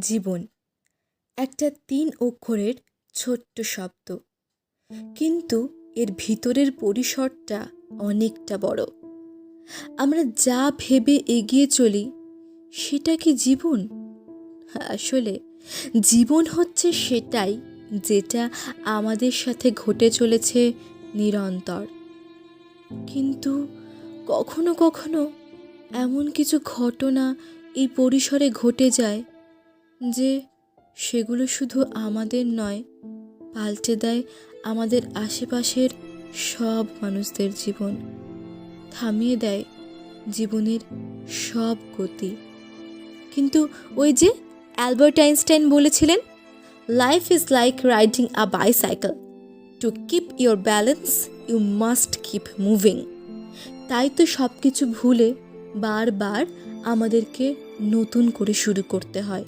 জীবন। একটা তিন অক্ষরের ছোট্ট শব্দ। কিন্তু এর ভিতরের পরিসরটা অনেকটা বড়। আমরা যা ভেবে এগিয়ে চলি, সেটা কি জীবন? আসলে জীবন হচ্ছে সেটাই যেটা আমাদের সাথে ঘটে চলেছে নিরন্তর। কিন্তু কখনো কখনো এমন কিছু ঘটনা এই পরিসরে ঘটে যায় যে সেগুলো শুধু আমাদের নয়, পাল্টে দেয় আমাদের আশেপাশের সব মানুষদের জীবন। থামিয়ে দেয় জীবনের সব গতি। কিন্তু ওই যে অ্যালবার্ট আইনস্টাইন বলেছিলেন life is like riding a bicycle to keep your balance you must keep moving তাই তো সব কিছু ভুলে বারবার আমাদেরকে নতুন করে শুরু করতে হয়।